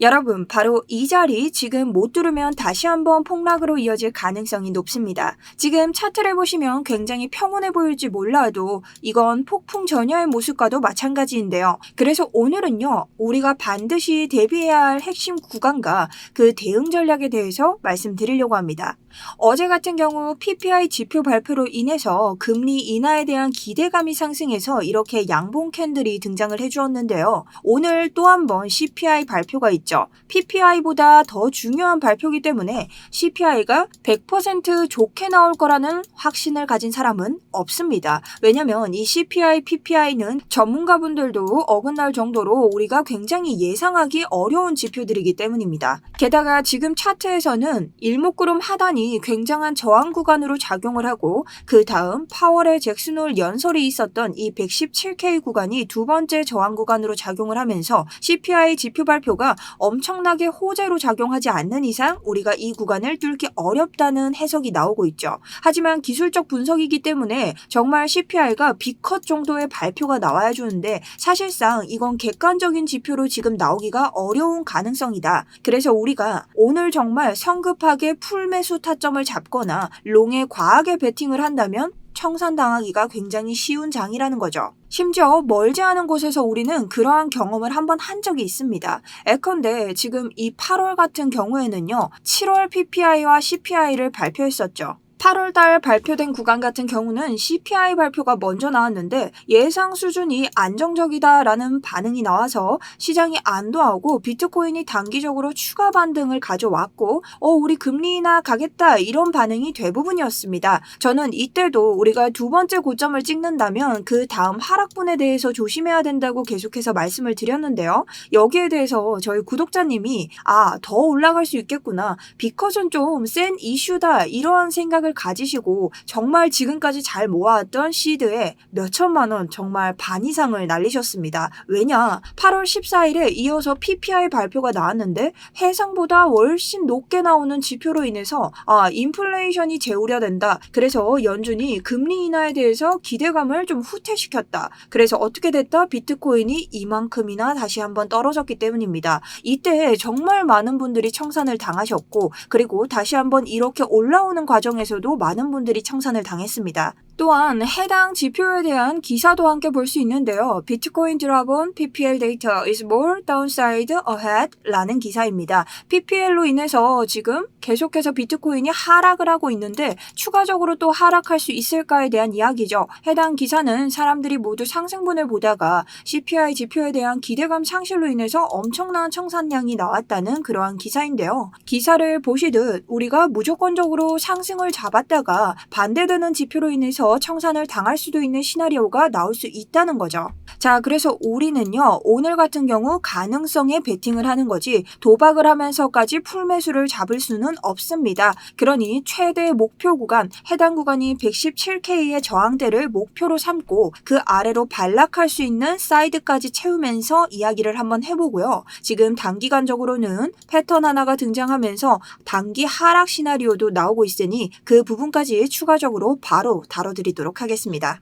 여러분, 바로 이 자리 지금 못 뚫으면 다시 한번 폭락으로 이어질 가능성이 높습니다. 지금 차트를 보시면 굉장히 평온해 보일지 몰라도 이건 폭풍 전야의 모습과도 마찬가지인데요. 그래서 오늘은요, 우리가 반드시 대비해야 할 핵심 구간과 그 대응 전략에 대해서 말씀드리려고 합니다. 어제 같은 경우 PPI 지표 발표로 인해서 금리 인하에 대한 기대감이 상승해서 이렇게 양봉 캔들이 등장을 해주었는데요. 오늘 또 한 번 CPI 발표가 있 죠. PPI보다 더 중요한 발표이기 때문에 CPI가 100% 좋게 나올 거라는 확신을 가진 사람은 없습니다. 왜냐면 이 CPI, PPI는 전문가분들도 어긋날 정도로 우리가 굉장히 예상하기 어려운 지표들이기 때문입니다. 게다가 지금 차트에서는 일목구름 하단이 굉장한 저항 구간으로 작용을 하고 그 다음 파월의 잭슨홀 연설이 있었던 이 117K 구간이 두 번째 저항 구간으로 작용을 하면서 CPI 지표 발표가 엄청나게 호재로 작용하지 않는 이상 우리가 이 구간을 뚫기 어렵다는 해석이 나오고 있죠. 하지만 기술적 분석이기 때문에 정말 CPI가 B컷 정도의 발표가 나와야 주는데 사실상 이건 객관적인 지표로 지금 나오기가 어려운 가능성이다. 그래서 우리가 오늘 정말 성급하게 풀매수 타점을 잡거나 롱에 과하게 베팅을 한다면 청산당하기가 굉장히 쉬운 장이라는 거죠. 심지어 멀지 않은 곳에서 우리는 그러한 경험을 한번 한 적이 있습니다. 에컨대 지금 이 8월 같은 경우에는요, 7월 PPI와 CPI를 발표했었죠. 8월 달 발표된 구간 같은 경우는 CPI 발표가 먼저 나왔는데 예상 수준이 안정적이다라는 반응이 나와서 시장이 안도하고 비트코인이 단기적으로 추가 반등을 가져왔고 어 우리 금리 인하 가겠다 이런 반응이 대부분이었습니다. 저는 이때도 우리가 두 번째 고점을 찍는다면 그 다음 하락분에 대해서 조심해야 된다고 계속해서 말씀을 드렸는데요. 여기에 대해서 저희 구독자님이 아 더 올라갈 수 있겠구나 비컷은 좀센 이슈다 이러한 생각 을 가지시고 정말 지금까지 잘 모아왔던 시드에 몇천만 원 정말 반 이상을 날리셨습니다. 왜냐? 8월 14일에 이어서 PPI 발표가 나왔는데 해상보다 훨씬 높게 나오는 지표로 인해서 아 인플레이션이 재우려된다. 그래서 연준이 금리 인하에 대해서 기대감을 좀 후퇴시켰다. 그래서 어떻게 됐다? 비트코인이 이만큼이나 다시 한번 떨어졌기 때문입니다. 이때 정말 많은 분들이 청산을 당하셨고 그리고 다시 한번 이렇게 올라오는 과정에서 도 많은 분들이 청산을 당했습니다. 또한 해당 지표에 대한 기사도 함께 볼 수 있는데요. 비트코인 드랍온 PPL 데이터 is more downside ahead 라는 기사입니다. PPL로 인해서 지금 계속해서 비트코인이 하락을 하고 있는데 추가적으로 또 하락할 수 있을까에 대한 이야기죠. 해당 기사는 사람들이 모두 상승분을 보다가 CPI 지표에 대한 기대감 상실로 인해서 엄청난 청산량이 나왔다는 그러한 기사인데요. 기사를 보시듯 우리가 무조건적으로 상승을 잡았다가 반대되는 지표로 인해서 청산을 당할 수도 있는 시나리오가 나올 수 있다는 거죠. 자, 그래서 우리는요, 오늘 같은 경우 가능성에 베팅을 하는 거지 도박을 하면서까지 풀매수를 잡을 수는 없습니다. 그러니 최대 목표 구간, 해당 구간이 117K의 저항대를 목표로 삼고 그 아래로 반락할 수 있는 사이드까지 채우면서 이야기를 한번 해보고요. 지금 단기간적으로는 패턴 하나가 등장하면서 단기 하락 시나리오도 나오고 있으니 그 부분까지 추가적으로 바로 다뤄 드리도록 하겠습니다.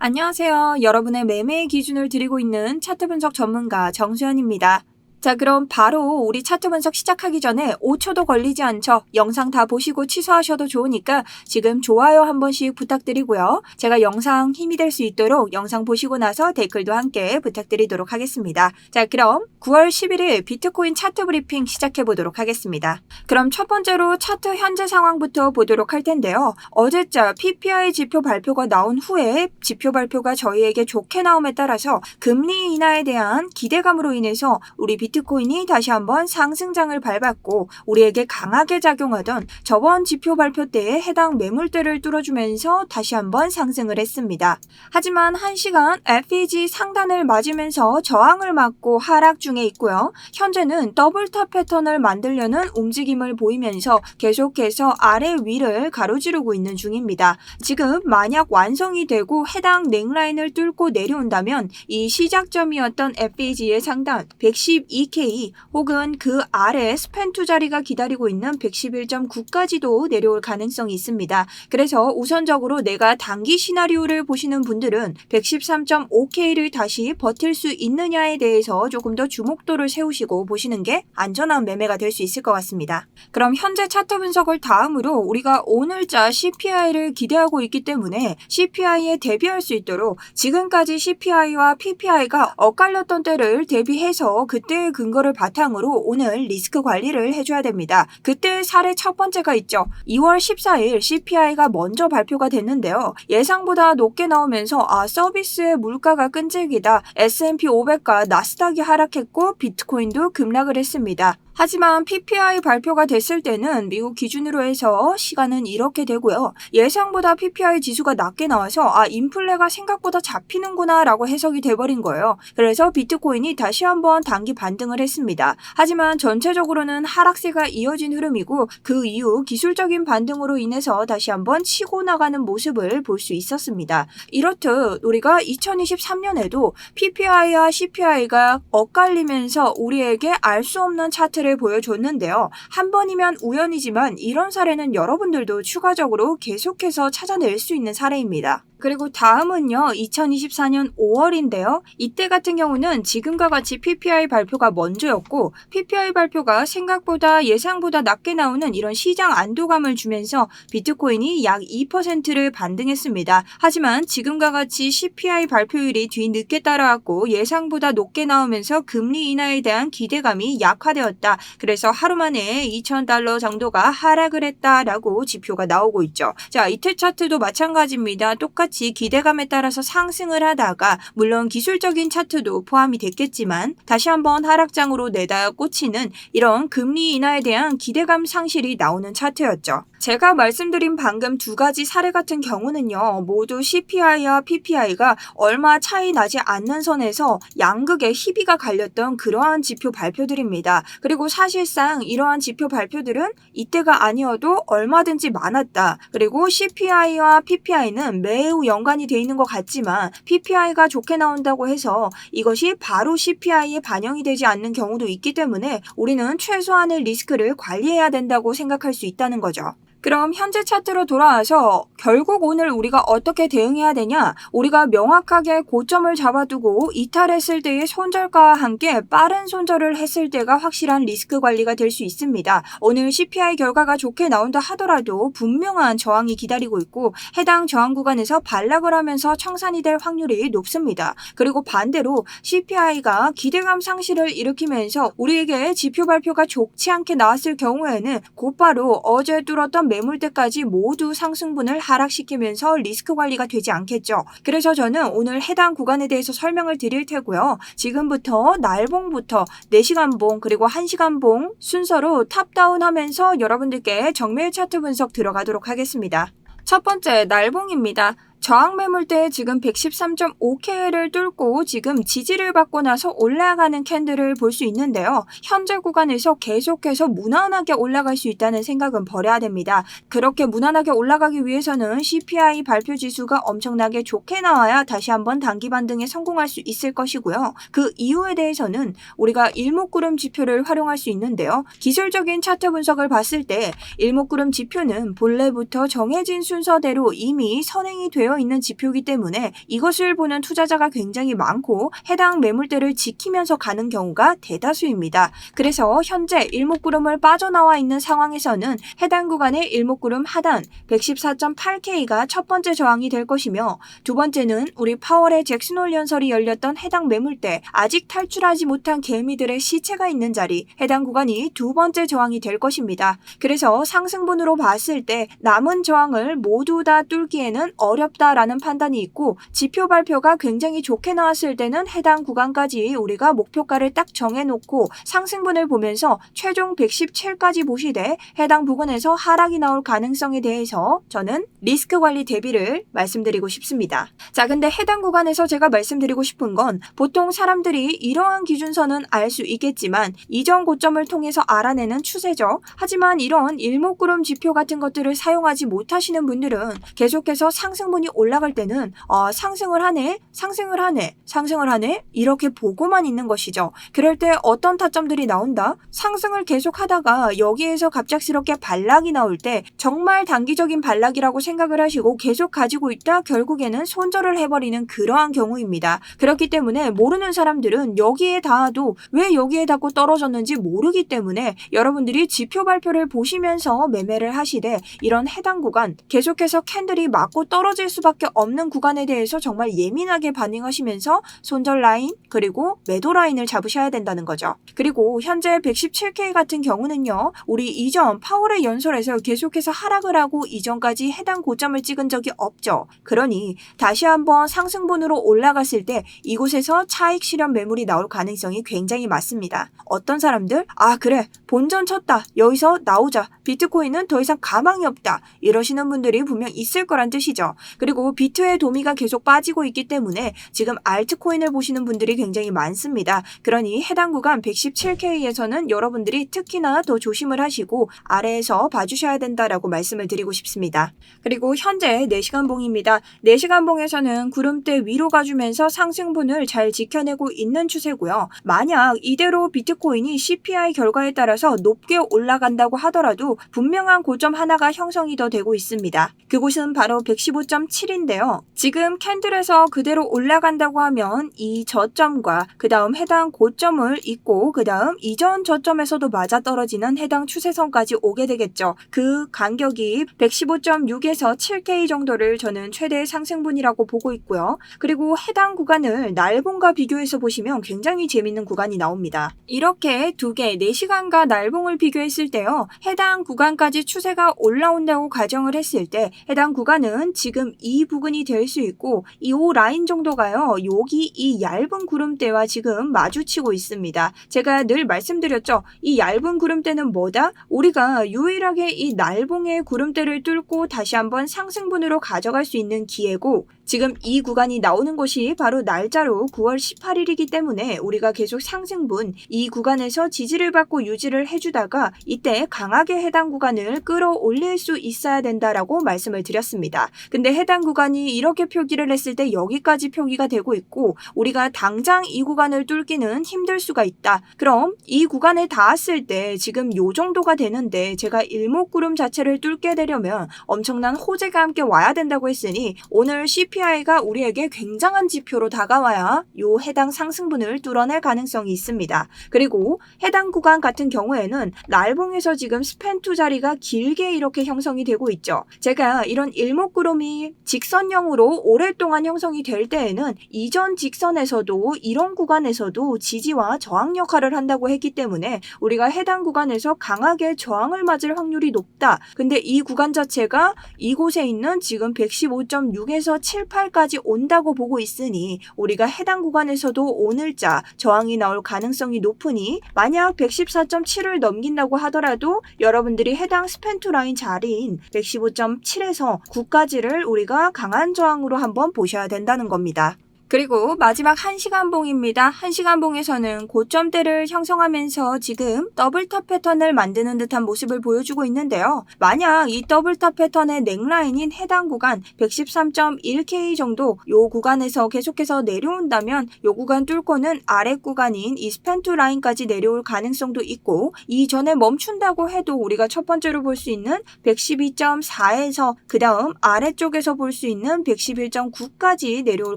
안녕하세요. 여러분의 매매의 기준을 드리고 있는 차트 분석 전문가 정수현입니다. 자, 그럼 바로 우리 차트 분석 시작하기 전에 5초도 걸리지 않죠. 영상 다 보시고 취소하셔도 좋으니까 지금 좋아요 한 번씩 부탁드리고요. 제가 영상 힘이 될 수 있도록 영상 보시고 나서 댓글도 함께 부탁드리도록 하겠습니다. 자, 그럼 9월 11일 비트코인 차트 브리핑 시작해 보도록 하겠습니다. 그럼 첫 번째로 차트 현재 상황부터 보도록 할 텐데요. 어제자 PPI 지표 발표가 나온 후에 지표 발표가 저희에게 좋게 나옴에 따라서 금리 인하에 대한 기대감으로 인해서 우리 비 트코인이 다시 한번 상승장을 밟았고 우리에게 강하게 작용하던 저번 지표 발표 때에 해당 매물대를 뚫어주면서 다시 한번 상승을 했습니다. 하지만 1시간 FEG 상단을 맞으면서 저항을 맞고 하락 중에 있고요. 현재는 더블탑 패턴을 만들려는 움직임을 보이면서 계속해서 아래 위를 가로지르고 있는 중입니다. 지금 만약 완성이 되고 해당 넥라인을 뚫고 내려온다면 이 시작점이었던 FEG의 상단 112 112K 혹은 그 아래 스팬 투 자리가 기다리고 있는 111.9까지도 내려올 가능성이 있습니다. 그래서 우선적으로 내가 단기 시나리오를 보시는 분들은 113.5K를 다시 버틸 수 있느냐에 대해서 조금 더 주목도를 세우시고 보시는 게 안전한 매매가 될 수 있을 것 같습니다. 그럼 현재 차트 분석을 다음으로 우리가 오늘자 CPI를 기대하고 있기 때문에 CPI에 대비할 수 있도록 지금까지 CPI와 PPI가 엇갈렸던 때를 대비해서 그때의 근거를 바탕으로 오늘 리스크 관리를 해줘야 됩니다. 그때의 사례 첫 번째가 있죠. 2월 14일 CPI가 먼저 발표가 됐는데요. 예상보다 높게 나오면서 아 서비스의 물가가 끈질기다. S&P 500과 나스닥이 하락했고 비트코인도 급락을 했습니다. 하지만 PPI 발표가 됐을 때는 미국 기준으로 해서 시간은 이렇게 되고요. 예상보다 PPI 지수가 낮게 나와서 아 인플레가 생각보다 잡히는구나 라고 해석이 돼버린 거예요. 그래서 비트코인이 다시 한번 단기 반등을 했습니다. 하지만 전체적으로는 하락세가 이어진 흐름이고 그 이후 기술적인 반등으로 인해서 다시 한번 치고 나가는 모습을 볼 수 있었습니다. 이렇듯 우리가 2023년에도 PPI와 CPI가 엇갈리면서 우리에게 알 수 없는 차트를 보여줬는데요. 한 번이면 우연이지만 이런 사례는 여러분들도 추가적으로 계속해서 찾아낼 수 있는 사례입니다. 그리고 다음은요, 2024년 5월인데요. 이때 같은 경우는 지금과 같이 PPI 발표가 먼저였고, PPI 발표가 생각보다 예상보다 낮게 나오는 이런 시장 안도감을 주면서 비트코인이 약 2%를 반등했습니다. 하지만 지금과 같이 CPI 발표율이 뒤늦게 따라왔고, 예상보다 높게 나오면서 금리 인하에 대한 기대감이 약화되었다. 그래서 하루 만에 2,000달러 정도가 하락을 했다라고 지표가 나오고 있죠. 자, 이틀 차트도 마찬가지입니다. 똑같이 똑 같이 기대감에 따라서 상승을 하다가 물론 기술적인 차트도 포함이 됐겠지만 다시 한번 하락장으로 내다 꽂히는 이런 금리 인하에 대한 기대감 상실이 나오는 차트였죠. 제가 말씀드린 방금 두 가지 사례 같은 경우는요, 모두 CPI와 PPI가 얼마 차이 나지 않는 선에서 양극의 희비가 갈렸던 그러한 지표 발표들입니다. 그리고 사실상 이러한 지표 발표들은 이때가 아니어도 얼마든지 많았다. 그리고 CPI와 PPI는 매우 연관이 돼 있는 것 같지만 PPI가 좋게 나온다고 해서 이것이 바로 CPI에 반영이 되지 않는 경우도 있기 때문에 우리는 최소한의 리스크를 관리해야 된다고 생각할 수 있다는 거죠. 그럼 현재 차트로 돌아와서 결국 오늘 우리가 어떻게 대응해야 되냐? 우리가 명확하게 고점을 잡아두고 이탈했을 때의 손절가와 함께 빠른 손절을 했을 때가 확실한 리스크 관리가 될 수 있습니다. 오늘 CPI 결과가 좋게 나온다 하더라도 분명한 저항이 기다리고 있고 해당 저항 구간에서 반락을 하면서 청산이 될 확률이 높습니다. 그리고 반대로 CPI가 기대감 상실을 일으키면서 우리에게 지표 발표가 좋지 않게 나왔을 경우에는 곧바로 어제 뚫었던 매물대까지 모두 상승분을 하락시키면서 리스크 관리가 되지 않겠죠. 그래서 저는 오늘 해당 구간에 대해서 설명을 드릴 테고요. 지금부터 날봉부터 4시간 봉 그리고 1시간 봉 순서로 탑다운 하면서 여러분들께 정밀 차트 분석 들어가도록 하겠습니다. 첫 번째 날봉입니다. 저항 매물대 지금 113.5K를 뚫고 지금 지지를 받고 나서 올라가는 캔들을 볼 수 있는데요. 현재 구간에서 계속해서 무난하게 올라갈 수 있다는 생각은 버려야 됩니다. 그렇게 무난하게 올라가기 위해서는 CPI 발표 지수가 엄청나게 좋게 나와야 다시 한번 단기 반등에 성공할 수 있을 것이고요. 그 이유에 대해서는 우리가 일목구름 지표를 활용할 수 있는데요. 기술적인 차트 분석을 봤을 때 일목구름 지표는 본래부터 정해진 순서대로 이미 선행이 되어 있는 지표이기 때문에 이것을 보는 투자자가 굉장히 많고 해당 매물대를 지키면서 가는 경우가 대다수입니다. 그래서 현재 일목구름을 빠져나와 있는 상황에서는 해당 구간의 일목구름 하단 114.8K가 첫 번째 저항이 될 것이며 두 번째는 우리 파월의 잭슨홀 연설이 열렸던 해당 매물대 아직 탈출하지 못한 개미들의 시체가 있는 자리 해당 구간이 두 번째 저항이 될 것입니다. 그래서 상승분으로 봤을 때 남은 저항을 모두 다 뚫기에는 어렵다 없다라는 판단이 있고 지표 발표가 굉장히 좋게 나왔을 때는 해당 구간까지 우리가 목표가를 딱 정해놓고 상승분을 보면서 최종 117까지 보시되 해당 부근에서 하락이 나올 가능성에 대해서 저는 리스크 관리 대비를 말씀드리고 싶습니다. 자, 근데 해당 구간에서 제가 말씀드리고 싶은 건 보통 사람들이 이러한 기준선은 알 수 있겠지만 이전 고점을 통해서 알아내는 추세죠. 하지만 이런 일목구름 지표 같은 것들을 사용하지 못하시는 분들은 계속해서 상승분이 해당군이 올라갈 때는 아, 상승을 하네, 상승을 하네, 상승을 하네 이렇게 보고만 있는 것이죠. 그럴 때 어떤 타점들이 나온다? 상승을 계속 하다가 여기에서 갑작스럽게 반락이 나올 때 정말 단기적인 반락이라고 생각을 하시고 계속 가지고 있다 결국에는 손절을 해버리는 그러한 경우입니다. 그렇기 때문에 모르는 사람들은 여기에 닿아도 왜 여기에 닿고 떨어졌는지 모르기 때문에 여러분들이 지표 발표를 보시면서 매매를 하시되 이런 해당 구간 계속해서 캔들이 맞고 떨어질 수 밖에 없는 구간에 대해서 정말 예민하게 반응하시면서 손절 라인 그리고 매도 라인을 잡으셔야 된다는 거죠. 그리고 현재 117K 같은 경우는요. 우리 이전 파월의 연설에서 계속해서 하락을 하고 이전까지 해당 고점을 찍은 적이 없죠. 그러니 다시 한번 상승분으로 올라갔을 때 이곳에서 차익 실현 매물이 나올 가능성이 굉장히 많습니다. 어떤 사람들 아 그래 본전 쳤다 여기서 나오자 비트코인은 더 이상 가망이 없다 이러시는 분들이 분명 있을 거란 뜻이죠. 그리고 비트의 도미가 계속 빠지고 있기 때문에 지금 알트코인을 보시는 분들이 굉장히 많습니다. 그러니 해당 구간 117K에서는 여러분들이 특히나 더 조심을 하시고 아래에서 봐주셔야 된다라고 말씀을 드리고 싶습니다. 그리고 현재 4시간 봉입니다. 4시간 봉에서는 구름대 위로 가주면서 상승분을 잘 지켜내고 있는 추세고요. 만약 이대로 비트코인이 CPI 결과에 따라서 높게 올라간다고 하더라도 분명한 고점 하나가 형성이 더 되고 있습니다. 그곳은 바로 115.7 인데요. 지금 캔들에서 그대로 올라간다고 하면 이 저점과 그 다음 해당 고점을 잇고 그 다음 이전 저점에서도 맞아 떨어지는 해당 추세선까지 오게 되겠죠. 그 간격이 115.6에서 7K 정도를 저는 최대 상승분이라고 보고 있고요. 그리고 해당 구간을 날봉과 비교해서 보시면 굉장히 재밌는 구간이 나옵니다. 이렇게 두 개, 4시간과 날봉을 비교했을 때요. 해당 구간까지 추세가 올라온다고 가정을 했을 때 해당 구간은 지금 이 부근이 될 수 있고 이 오 라인 정도가요. 여기 이 얇은 구름대와 지금 마주치고 있습니다. 제가 늘 말씀드렸죠. 이 얇은 구름대는 뭐다? 우리가 유일하게 이 날봉의 구름대를 뚫고 다시 한번 상승분으로 가져갈 수 있는 기회고 지금 이 구간이 나오는 것이 바로 날짜로 9월 18일이기 때문에 우리가 계속 상승분 이 구간에서 지지를 받고 유지를 해주다가 이때 강하게 해당 구간을 끌어올릴 수 있어야 된다라고 말씀을 드렸습니다. 근데 해당 구간이 이렇게 표기를 했을 때 여기까지 표기가 되고 있고 우리가 당장 이 구간을 뚫기는 힘들 수가 있다. 그럼 이 구간에 닿았을 때 지금 요 정도가 되는데 제가 일목구름 자체를 뚫게 되려면 엄청난 호재가 함께 와야 된다고 했으니 오늘 CP CPI가 우리에게 굉장한 지표로 다가와야 요 해당 상승분을 뚫어낼 가능성이 있습니다. 그리고 해당 구간 같은 경우에는 날봉에서 지금 스팬2 자리가 길게 이렇게 형성이 되고 있죠. 제가 이런 일목구름이 직선형으로 오랫동안 형성이 될 때에는 이전 직선에서도 이런 구간에서도 지지와 저항 역할을 한다고 했기 때문에 우리가 해당 구간에서 강하게 저항을 맞을 확률이 높다. 근데 이 구간 자체가 이곳에 있는 지금 115.6에서 7 18까지 온다고 보고 있으니 우리가 해당 구간에서도 오늘자 저항이 나올 가능성이 높으니 만약 114.7을 넘긴다고 하더라도 여러분들이 해당 스펜투 라인 자리인 115.7에서 9까지를 우리가 강한 저항으로 한번 보셔야 된다는 겁니다. 그리고 마지막 1시간 봉입니다. 1시간 봉에서는 고점대를 형성하면서 지금 더블탑 패턴을 만드는 듯한 모습을 보여주고 있는데요. 만약 이 더블탑 패턴의 넥라인인 해당 구간 113.1K 정도 요 구간에서 계속해서 내려온다면 요 구간 뚫고는 아래 구간인 이 스펜투 라인까지 내려올 가능성도 있고 이전에 멈춘다고 해도 우리가 첫 번째로 볼 수 있는 112.4에서 그 다음 아래쪽에서 볼 수 있는 111.9까지 내려올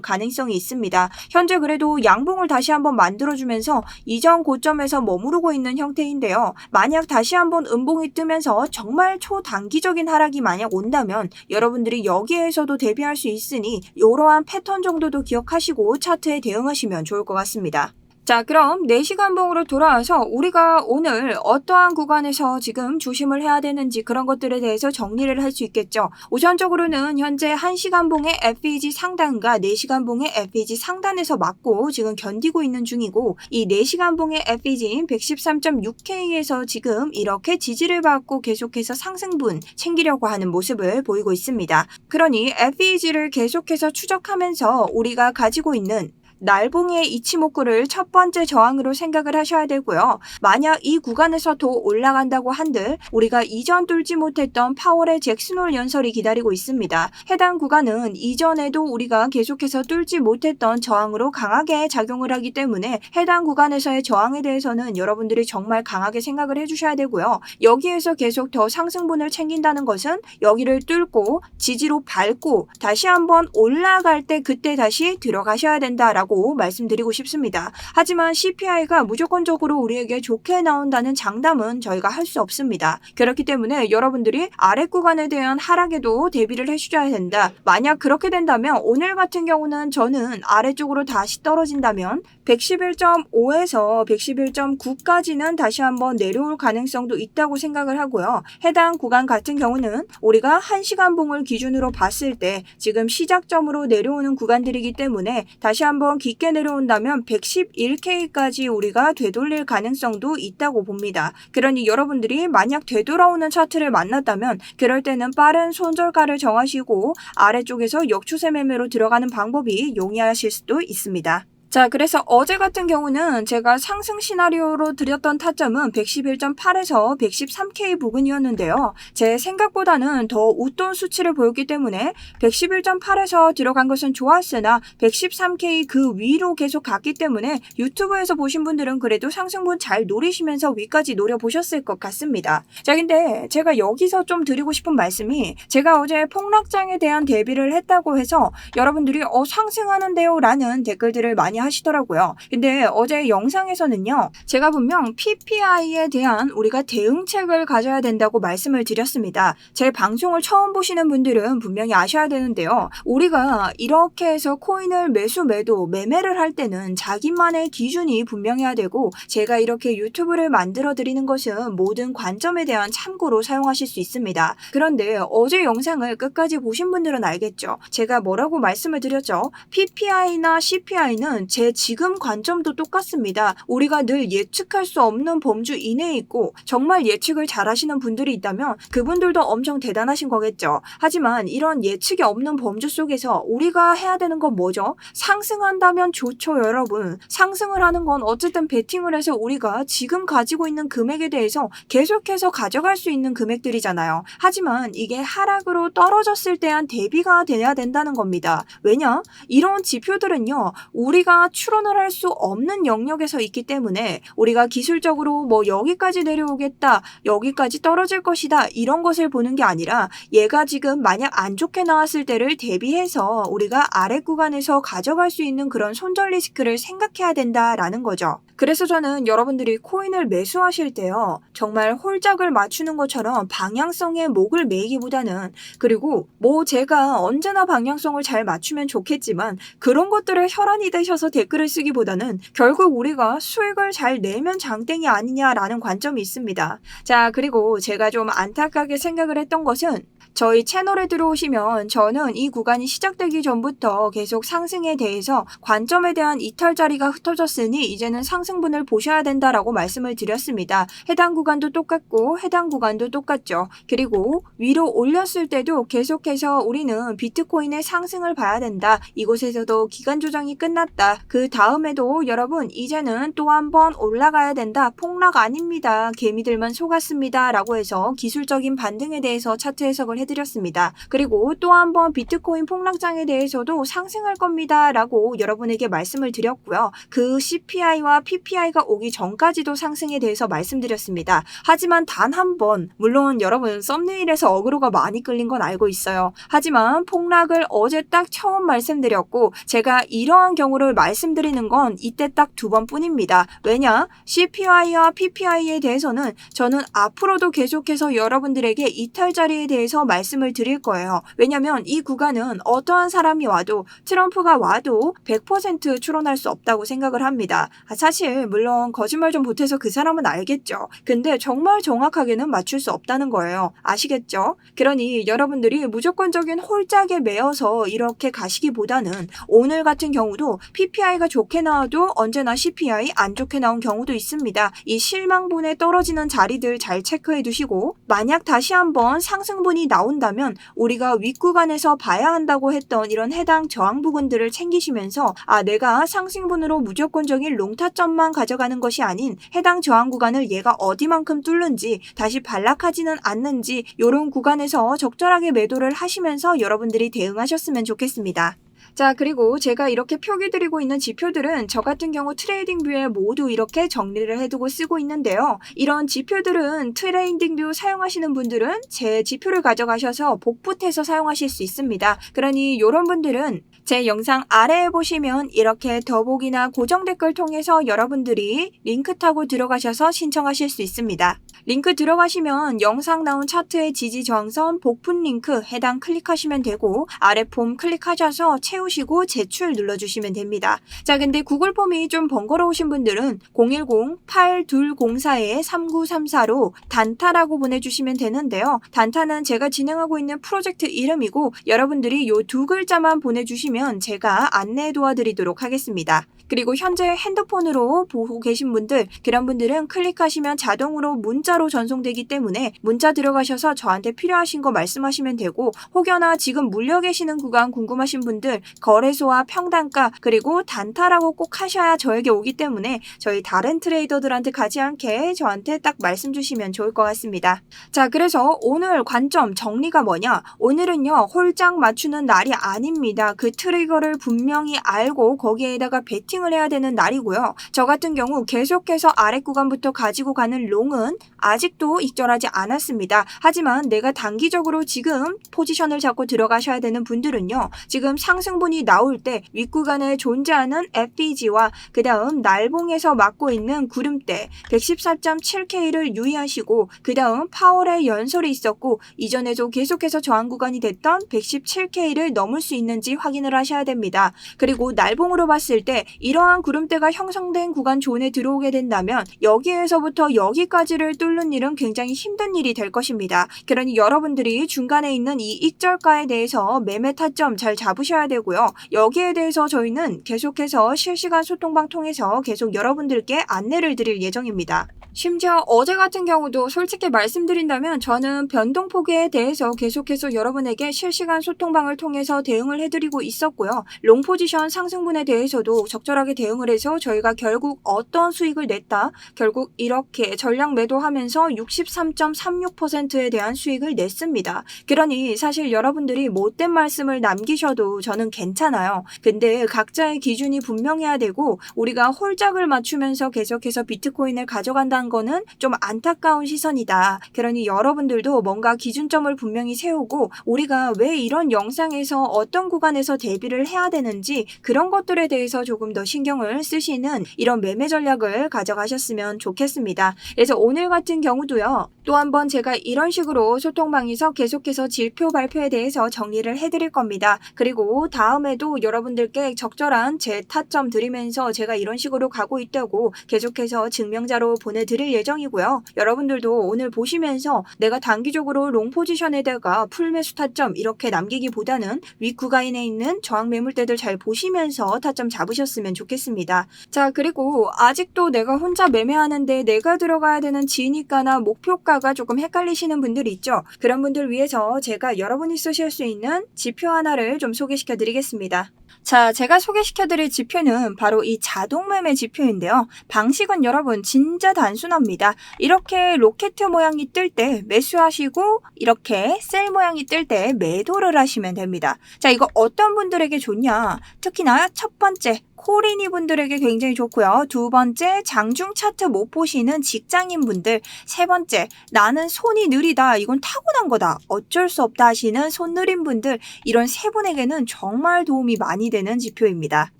가능성이 있습니다. 현재 그래도 양봉을 다시 한번 만들어주면서 이전 고점에서 머무르고 있는 형태인데요. 만약 다시 한번 음봉이 뜨면서 정말 초단기적인 하락이 만약 온다면 여러분들이 여기에서도 대비할 수 있으니 이러한 패턴 정도도 기억하시고 차트에 대응하시면 좋을 것 같습니다. 자, 그럼 4시간 봉으로 돌아와서 우리가 오늘 어떠한 구간에서 지금 조심을 해야 되는지 그런 것들에 대해서 정리를 할 수 있겠죠. 우선적으로는 현재 1시간 봉의 FEG 상단과 4시간 봉의 FEG 상단에서 맞고 지금 견디고 있는 중이고 이 4시간 봉의 FEG인 113.6K에서 지금 이렇게 지지를 받고 계속해서 상승분 챙기려고 하는 모습을 보이고 있습니다. 그러니 FEG를 계속해서 추적하면서 우리가 가지고 있는 날봉의 이치모쿠를 첫 번째 저항으로 생각을 하셔야 되고요. 만약 이 구간에서 더 올라간다고 한들 우리가 이전 뚫지 못했던 파월의 잭스놀 연설이 기다리고 있습니다. 해당 구간은 이전에도 우리가 계속해서 뚫지 못했던 저항으로 강하게 작용을 하기 때문에 해당 구간에서의 저항에 대해서는 여러분들이 정말 강하게 생각을 해주셔야 되고요. 여기에서 계속 더 상승분을 챙긴다는 것은 여기를 뚫고 지지로 밟고 다시 한번 올라갈 때 그때 다시 들어가셔야 된다라고 말씀드리고 싶습니다. 하지만 CPI가 무조건적으로 우리에게 좋게 나온다는 장담은 저희가 할 수 없습니다. 그렇기 때문에 여러분들이 아래 구간에 대한 하락에도 대비를 해주셔야 된다. 만약 그렇게 된다면 오늘 같은 경우는 저는 아래쪽으로 다시 떨어진다면 111.5에서 111.9까지는 다시 한번 내려올 가능성도 있다고 생각을 하고요. 해당 구간 같은 경우는 우리가 1시간 봉을 기준으로 봤을 때 지금 시작점으로 내려오는 구간들이기 때문에 다시 한번 깊게 내려온다면 111K까지 우리가 되돌릴 가능성도 있다고 봅니다. 그러니 여러분들이 만약 되돌아오는 차트를 만났다면 그럴 때는 빠른 손절가를 정하시고 아래쪽에서 역추세 매매로 들어가는 방법이 용이하실 수도 있습니다. 자, 그래서 어제 같은 경우는 제가 상승 시나리오로 드렸던 타점은 111.8에서 113K 부근이었는데요. 제 생각보다는 더 웃돈 수치를 보였기 때문에 111.8에서 들어간 것은 좋았으나 113K 그 위로 계속 갔기 때문에 유튜브에서 보신 분들은 그래도 상승분 잘 노리시면서 위까지 노려보셨을 것 같습니다. 자, 근데 제가 여기서 좀 드리고 싶은 말씀이 제가 어제 폭락장에 대한 대비를 했다고 해서 여러분들이 어, 상승하는데요? 라는 댓글들을 많이 하시더라고요. 근데 어제 영상에서는요, 제가 분명 PPI에 대한 우리가 대응책을 가져야 된다고 말씀을 드렸습니다. 제 방송을 처음 보시는 분들은 분명히 아셔야 되는데요. 우리가 이렇게 해서 코인을 매수, 매도, 매매를 할 때는 자기만의 기준이 분명해야 되고, 제가 이렇게 유튜브를 만들어 드리는 것은 모든 관점에 대한 참고로 사용하실 수 있습니다. 그런데 어제 영상을 끝까지 보신 분들은 알겠죠. 제가 뭐라고 말씀을 드렸죠? PPI나 CPI는 제 지금 관점도 똑같습니다. 우리가 늘 예측할 수 없는 범주 이내에 있고 정말 예측을 잘 하시는 분들이 있다면 그분들도 엄청 대단하신 거겠죠. 하지만 이런 예측이 없는 범주 속에서 우리가 해야 되는 건 뭐죠? 상승한다면 좋죠, 여러분. 상승을 하는 건 어쨌든 베팅을 해서 우리가 지금 가지고 있는 금액에 대해서 계속해서 가져갈 수 있는 금액들이잖아요. 하지만 이게 하락으로 떨어졌을 때한 대비가 돼야 된다는 겁니다. 왜냐? 이런 지표들은요, 우리가 추론을 할 수 없는 영역에서 있기 때문에 우리가 기술적으로 뭐 여기까지 내려오겠다, 여기까지 떨어질 것이다, 이런 것을 보는 게 아니라 얘가 지금 만약 안 좋게 나왔을 때를 대비해서 우리가 아래 구간에서 가져갈 수 있는 그런 손절 리스크를 생각해야 된다라는 거죠. 그래서 저는 여러분들이 코인을 매수하실 때요, 정말 홀짝을 맞추는 것처럼 방향성에 목을 매기보다는 그리고 뭐 제가 언제나 방향성을 잘 맞추면 좋겠지만 그런 것들에 혈안이 되셔서 댓글을 쓰기보다는 결국 우리가 수익을 잘 내면 장땡이 아니냐라는 관점이 있습니다. 자, 그리고 제가 좀 안타깝게 생각을 했던 것은 저희 채널에 들어오시면 저는 이 구간이 시작되기 전부터 계속 상승에 대해서 관점에 대한 이탈 자리가 흩어졌으니 이제는 상승분을 보셔야 된다라고 말씀을 드렸습니다. 해당 구간도 똑같고 해당 구간도 똑같죠. 그리고 위로 올렸을 때도 계속해서 우리는 비트코인의 상승을 봐야 된다. 이곳에서도 기간 조정이 끝났다. 그 다음에도 여러분 이제는 또 한 번 올라가야 된다. 폭락 아닙니다. 개미들만 속았습니다. 라고 해서 기술적인 반등에 대해서 차트 해석을 해드렸습니다. 그리고 또 한 번 비트코인 폭락장에 대해서도 상승할 겁니다. 라고 여러분에게 말씀을 드렸고요. 그 CPI와 PPI가 오기 전까지도 상승에 대해서 말씀드렸습니다. 하지만 단 한 번, 물론 여러분 썸네일에서 어그로가 많이 끌린 건 알고 있어요. 하지만 폭락을 어제 딱 처음 말씀드렸고 제가 이러한 경우를 말씀드리는 건 이때 딱 두 번뿐입니다. 왜냐? CPI와 PPI에 대해서는 저는 앞으로도 계속해서 여러분들에게 이탈 자리에 대해서 말씀을 드릴 거예요. 왜냐면 이 구간은 어떠한 사람이 와도 트럼프가 와도 100% 추론할 수 없다고 생각을 합니다. 아, 사실 물론 거짓말 좀 보태서 그 사람은 알겠죠. 근데 정말 정확하게는 맞출 수 없다는 거예요. 아시겠죠? 그러니 여러분들이 무조건적인 홀짝에 매여서 이렇게 가시기보다는 오늘 같은 경우도 PPI가 좋게 나와도 언제나 CPI 안 좋게 나온 경우도 있습니다. 이 실망분에 떨어지는 자리들 잘 체크해 두시고 만약 다시 한번 상승분이 나오 나온다면 우리가 윗구간에서 봐야 한다고 했던 이런 해당 저항 부근들을 챙기시면서 아 내가 상승분으로 무조건적인 롱타점만 가져가는 것이 아닌 해당 저항 구간을 얘가 어디만큼 뚫는지 다시 반락하지는 않는지 이런 구간에서 적절하게 매도를 하시면서 여러분들이 대응하셨으면 좋겠습니다. 자, 그리고 제가 이렇게 표기 드리고 있는 지표들은 저 같은 경우 트레이딩 뷰에 모두 이렇게 정리를 해두고 쓰고 있는데요. 이런 지표들은 트레이딩 뷰 사용하시는 분들은 제 지표를 가져가셔서 복붙해서 사용하실 수 있습니다. 그러니 이런 분들은 제 영상 아래에 보시면 이렇게 더보기나 고정 댓글 통해서 여러분들이 링크 타고 들어가셔서 신청하실 수 있습니다. 링크 들어가시면 영상 나온 차트의 지지 저항선 복붙 링크 해당 클릭하시면 되고 아래 폼 클릭하셔서 채우시고 제출 눌러주시면 됩니다. 자 근데 구글 폼이 좀 번거로우신 분들은 010-8204-3934로 단타라고 보내주시면 되는데요. 단타는 제가 진행하고 있는 프로젝트 이름이고 여러분들이 이두 글자만 보내주시면 제가 안내 도와드리도록 하겠습니다. 그리고 현재 핸드폰으로 보고 계신 분들, 그런 분들은 클릭하시면 자동으로 문자로 전송되기 때문에 문자 들어가셔서 저한테 필요하신 거 말씀하시면 되고, 혹여나 지금 물려 계시는 구간 궁금하신 분들, 거래소와 평단가, 그리고 단타라고 꼭 하셔야 저에게 오기 때문에 저희 다른 트레이더들한테 가지 않게 저한테 딱 말씀 주시면 좋을 것 같습니다. 자, 그래서 오늘 관점 정리가 뭐냐? 오늘은요, 홀짝 맞추는 날이 아닙니다. 그 트리거를 분명히 알고 거기에다가 베팅 홀딩을 해야 되는 날이고요. 저 같은 경우 계속해서 아래 구간부터 가지고 가는 롱은 아직도 익절하지 않았습니다. 하지만 내가 단기적으로 지금 포지션을 잡고 들어가셔야 되는 분들은요. 지금 상승분이 나올 때 윗구간에 존재하는 FBG와 그 다음 날봉에서 막고 있는 구름대 114.7K를 유의하시고 그 다음 파월의 연설이 있었고 이전에도 계속해서 저항 구간이 됐던 117K를 넘을 수 있는지 확인을 하셔야 됩니다. 그리고 날봉으로 봤을 때 이러한 구름대가 형성된 구간 존에 들어오게 된다면 여기에서부터 여기까지를 뚫는 일은 굉장히 힘든 일이 될 것입니다. 그러니 여러분들이 중간에 있는 이 익절가에 대해서 매매 타점 잘 잡으셔야 되고요. 여기에 대해서 저희는 계속해서 실시간 소통방 통해서 계속 여러분들께 안내를 드릴 예정입니다. 심지어 어제 같은 경우도 솔직히 말씀드린다면 저는 변동폭에 대해서 계속해서 여러분에게 실시간 소통방을 통해서 대응을 해드리고 있었고요. 롱 포지션 상승분에 대해서도 적절하게 대응을 해서 저희가 결국 어떤 수익을 냈다. 결국 이렇게 전량 매도하면서 63.36%에 대한 수익을 냈습니다. 그러니 사실 여러분들이 못된 말씀을 남기셔도 저는 괜찮아요. 근데 각자의 기준이 분명해야 되고 우리가 홀짝을 맞추면서 계속해서 비트코인을 가져간다 한 거는 좀 안타까운 시선이다. 그러니 여러분들도 뭔가 기준점을 분명히 세우고 우리가 왜 이런 영상에서 어떤 구간에서 대비를 해야 되는지 그런 것들에 대해서 조금 더 신경을 쓰시는 이런 매매 전략을 가져가셨으면 좋겠습니다. 그래서 오늘 같은 경우도요. 또 한 번 제가 이런 식으로 소통방에서 계속해서 지표 발표에 대해서 정리를 해드릴 겁니다. 그리고 다음에도 여러분들께 적절한 제 타점 드리면서 제가 이런 식으로 가고 있다고 계속해서 증명자로 보내드릴 예정이고요. 여러분들도 오늘 보시면서 내가 단기적으로 롱 포지션에다가 풀매수 타점 이렇게 남기기보다는 윗 구간에 있는 저항 매물대들 잘 보시면서 타점 잡으셨으면 좋겠습니다. 자 그리고 아직도 내가 혼자 매매하는데 내가 들어가야 되는 진입가나 목표가 평가가 조금 헷갈리시는 분들 있죠? 그런 분들 위해서 제가 여러분이 쓰실 수 있는 지표 하나를 좀 소개시켜 드리겠습니다. 자, 제가 소개시켜 드릴 지표는 바로 이 자동 매매 지표인데요. 방식은 여러분 진짜 단순합니다. 이렇게 로켓 모양이 뜰 때 매수하시고 이렇게 셀 모양이 뜰 때 매도를 하시면 됩니다. 자, 이거 어떤 분들에게 좋냐? 특히나 첫 번째 코리니 분들에게 굉장히 좋고요. 두 번째, 장중 차트 못 보시는 직장인 분들. 세 번째, 나는 손이 느리다. 이건 타고난 거다. 어쩔 수 없다 하시는 손 느린 분들. 이런 세 분에게는 정말 도움이 많이 되는 지표입니다.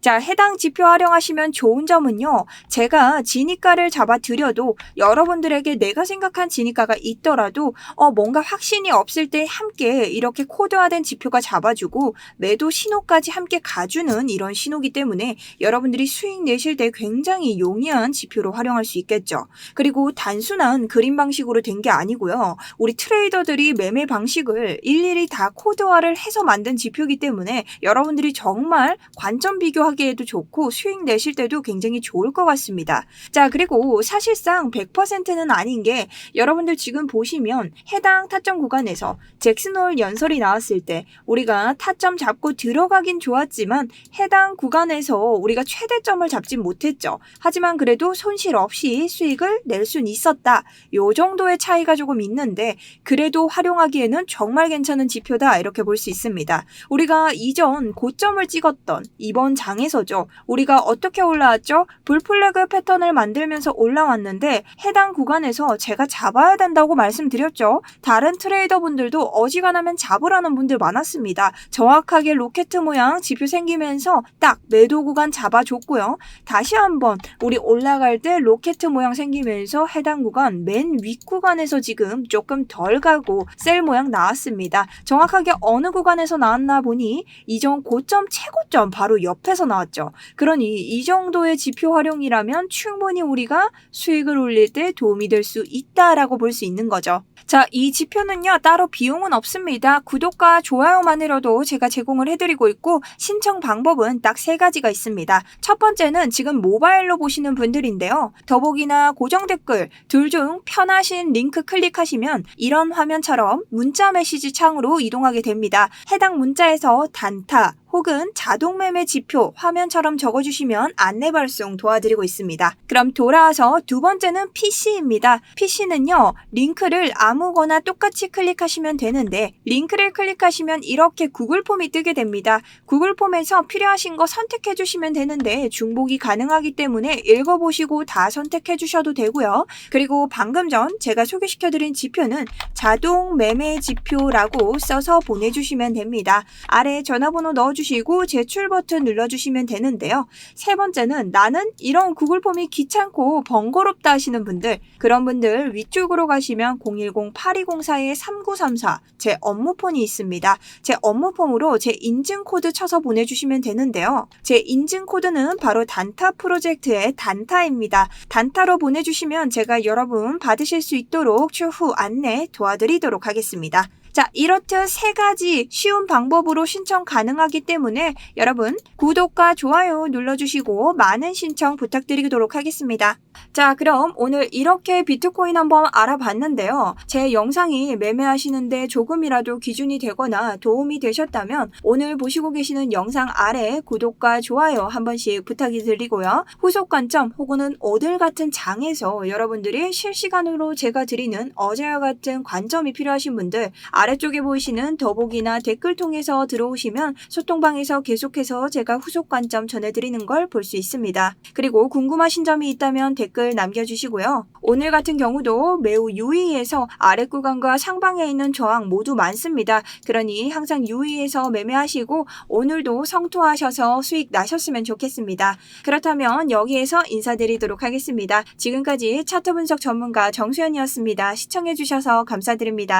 자, 해당 지표 활용하시면 좋은 점은요. 제가 진입가를 잡아 드려도 여러분들에게 내가 생각한 진입가가 있더라도 어, 뭔가 확신이 없을 때 함께 이렇게 코드화된 지표가 잡아주고 매도 신호까지 함께 가주는 이런 신호기 때문에 여러분들이 수익 내실 때 굉장히 용이한 지표로 활용할 수 있겠죠. 그리고 단순한 그림 방식으로 된 게 아니고요. 우리 트레이더들이 매매 방식을 일일이 다 코드화를 해서 만든 지표이기 때문에 여러분들이 정말 관점 비교하기에도 좋고 수익 내실 때도 굉장히 좋을 것 같습니다. 자, 그리고 사실상 100%는 아닌 게 여러분들 지금 보시면 해당 타점 구간에서 잭슨홀 연설이 나왔을 때 우리가 타점 잡고 들어가긴 좋았지만 해당 구간에서 우리가 최대점을 잡진 못했죠. 하지만 그래도 손실 없이 수익을 낼 순 있었다. 요 정도의 차이가 조금 있는데 그래도 활용하기에는 정말 괜찮은 지표다 이렇게 볼 수 있습니다. 우리가 이전 고점을 찍었던 이번 장에서죠. 우리가 어떻게 올라왔죠? 불플래그 패턴을 만들면서 올라왔는데 해당 구간에서 제가 잡아야 된다고 말씀드렸죠. 다른 트레이더분들도 어지간하면 잡으라는 분들 많았습니다. 정확하게 로켓 모양 지표 생기면서 딱 매도 구간 잡아줬고요. 다시 한번 우리 올라갈 때 로켓 모양 생기면서 해당 구간 맨 윗 구간에서 지금 조금 덜 가고 셀 모양 나왔습니다. 정확하게 어느 구간에서 나왔나 보니 이전 고점 최고점 바로 옆에서 나왔죠. 그러니 이 정도의 지표 활용이라면 충분히 우리가 수익을 올릴 때 도움이 될 수 있다라고 볼 수 있는 거죠. 자, 이 지표는요, 따로 비용은 없습니다. 구독과 좋아요만으로도 제가 제공을 해드리고 있고, 신청 방법은 딱 세 가지가 있습니다. 첫 번째는 지금 모바일로 보시는 분들인데요. 더보기나 고정 댓글, 둘 중 편하신 링크 클릭하시면 이런 화면처럼 문자 메시지 창으로 이동하게 됩니다. 해당 문자에서 단타, 혹은 자동 매매 지표 화면처럼 적어주시면 안내 발송 도와드리고 있습니다. 그럼 돌아와서 두 번째는 PC입니다. PC는요, 링크를 아무거나 똑같이 클릭하시면 되는데, 링크를 클릭하시면 이렇게 구글 폼이 뜨게 됩니다. 구글 폼에서 필요하신 거 선택해 주시면 되는데, 중복이 가능하기 때문에 읽어보시고 다 선택해 주셔도 되고요. 그리고 방금 전 제가 소개시켜드린 지표는 자동 매매 지표라고 써서 보내주시면 됩니다. 아래 전화번호 넣어주시면 주시고 제출 버튼 눌러주시면 되는데요. 세 번째는 나는 이런 구글 폼이 귀찮고 번거롭다 하시는 분들 그런 분들 위쪽으로 가시면 010-8204-3934 제 업무폰이 있습니다. 제 업무폰으로 제 인증 코드 쳐서 보내주시면 되는데요. 제 인증 코드는 바로 단타 프로젝트의 단타입니다. 단타로 보내주시면 제가 여러분 받으실 수 있도록 추후 안내 도와드리도록 하겠습니다. 자, 이렇듯 세 가지 쉬운 방법으로 신청 가능하기 때문에 여러분 구독과 좋아요 눌러주시고 많은 신청 부탁드리도록 하겠습니다. 자, 그럼 오늘 이렇게 비트코인 한번 알아봤는데요. 제 영상이 매매하시는데 조금이라도 기준이 되거나 도움이 되셨다면 오늘 보시고 계시는 영상 아래 구독과 좋아요 한 번씩 부탁이 드리고요. 후속 관점 혹은 오늘 같은 장에서 여러분들이 실시간으로 제가 드리는 어제와 같은 관점이 필요하신 분들 아래쪽에 보이시는 더보기나 댓글 통해서 들어오시면 소통방에서 계속해서 제가 후속 관점 전해드리는 걸 볼 수 있습니다. 그리고 궁금하신 점이 있다면 댓글 남겨주시고요. 오늘 같은 경우도 매우 유의해서 아래 구간과 상방에 있는 저항 모두 많습니다. 그러니 항상 유의해서 매매하시고 오늘도 성투하셔서 수익 나셨으면 좋겠습니다. 그렇다면 여기에서 인사드리도록 하겠습니다. 지금까지 차트 분석 전문가 정수연이었습니다. 시청해주셔서 감사드립니다.